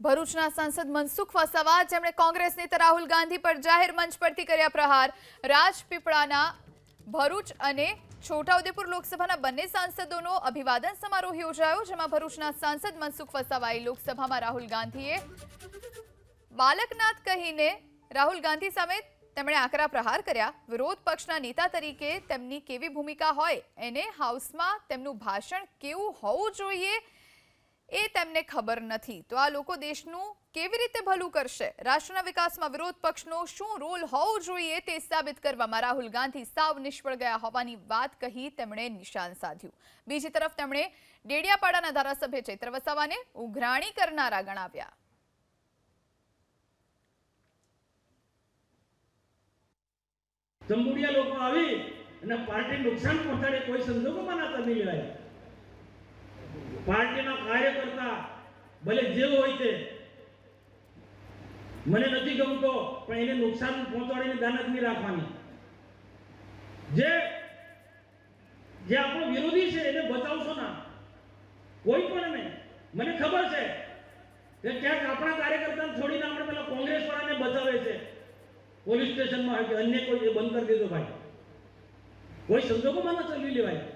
ભરૂચના સાંસદ મનસુખ વસાવા, જેમણે કોંગ્રેસ નેતા રાહુલ ગાંધી પર જાહેર મંચ પરથી કર્યા પ્રહાર, રાજપીપળાના ભરૂચ અને છોટાઉદેપુર લોકસભાના બંને સાંસદોનો અભિવાદન સમારોહ યોજાયો, જેમાં ભરૂચના સાંસદ મનસુખ વસાવાએ લોકસભામાં રાહુલ ગાંધીએ બાલકનાથ કહીને રાહુલ ગાંધી સામે તેમણે આકરા પ્રહાર કર્યા. વિરોધ પક્ષના નેતા તરીકે તેમની કેવી ભૂમિકા હોય, એને હાઉસમાં તેમનું ભાષણ કેવું હોવું જોઈએ એ તેમને ખબર નથી. તો આ લોકો દેશનું કેવી રીતે ભલું કરશે? રાષ્ટ્રના વિકાસમાં વિરોધ પક્ષનો શું રોલ હોવો જોઈએ તે સાબિત કરવામાં રાહુલ ગાંધી સાવ નિષ્ફળ ગયા હોવાની વાત કહી તેમણે નિશાન સાધ્યું. બીજી તરફ તેમણે ડેડિયાપાડાના ધારાસભ્ય ચૈત્ર વસાવાને ઉઘરાણી કરનારા ગણાવ્યા. જંબુડિયા લોકો આવી અને પાર્ટી નુકસાન પહોંચાડે કોઈ સંજોગોમાં ના કરી લેવાય. પાર્ટીના કાર્યકર્તા ભલે જે હોય તે, મને નથી ગમતો, પણ એને નુકસાન પહોંચાડીને દાનત નહીં રાખવાની. જે જે આપણો વિરોધી છે, એને બચાવશો ના. કોઈ પણ નહીં. મને ખબર છે કે ક્યાંક આપણા કાર્યકર્તાને છોડીને આપણે પેલા કોંગ્રેસ વાળાને બચાવે છે. પોલીસ સ્ટેશનમાં કે અન્ય કોઈ, એ બંધ કરી દીધો ભાઈ. કોઈ સંજોગોમાં ન ચલવી લેવાય.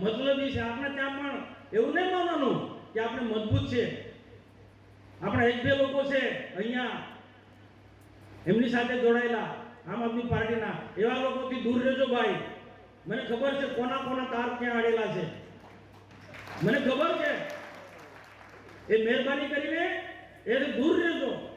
મતલબી છે, આપણે ત્યાં પણ એવું નહીં માનવાનું કે આપણે મજબૂત છે. આપણા એક બે લોકો છે, અહીંયા એમની સાથે જોડાયેલા આમ આદમી પાર્ટીના, એવા લોકોથી દૂર રહેજો ભાઈ. મને ખબર છે કોના કોના તાર ક્યાં આડેલા છે. મને ખબર છે. એ મહેરબાની કરીને એ દૂર રહેજો.